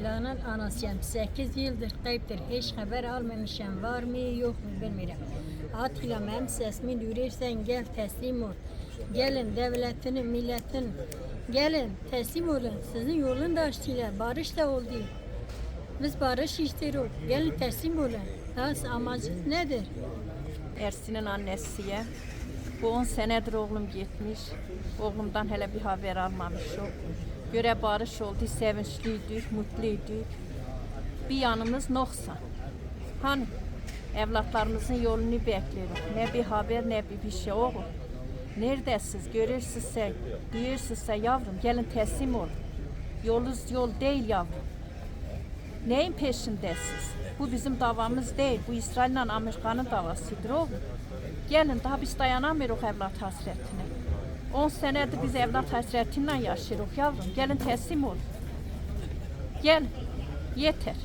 Atilla'nın anasıyım. 8 yıldır kayıptır. Hiç haber almamışım. Var mı yok mu bilmiyorum. Atilla benim sesimi duyurursan gel teslim ol. Gelin devletini, milletin. Gelin teslim olun. Sizin yolun da açtılar. Barış da oldu. Biz barış istiyoruz. Gelin teslim olun. Ha, amacı nedir? Ersin'in annesiye. Bu 10 senedir oğlum gitmiş. Oğlumdan hele bir haber almamışım. Göre barış oldu, sevinçliydik, mutluyduk. Bir yanımız noksan. Hani evlatlarımızın yolunu bekliyoruz. Ne bir haber ne bir bir şey oğlum. Neredesiniz? Görürsünüzse, duyursunuzsa yavrum gelin teslim olun. Yolunuz yol değil yavrum. Neyin peşindesiniz? Bu bizim davamız değil. Bu İsrail ile Amerika'nın davasıdır oğlum. Gelin daha biz dayanamıyoruz evlat hasretine. 10 senedir biz evlat hasretiyle yaşıyoruz yavrum. Gelin teslim olun. Gel. Yeter.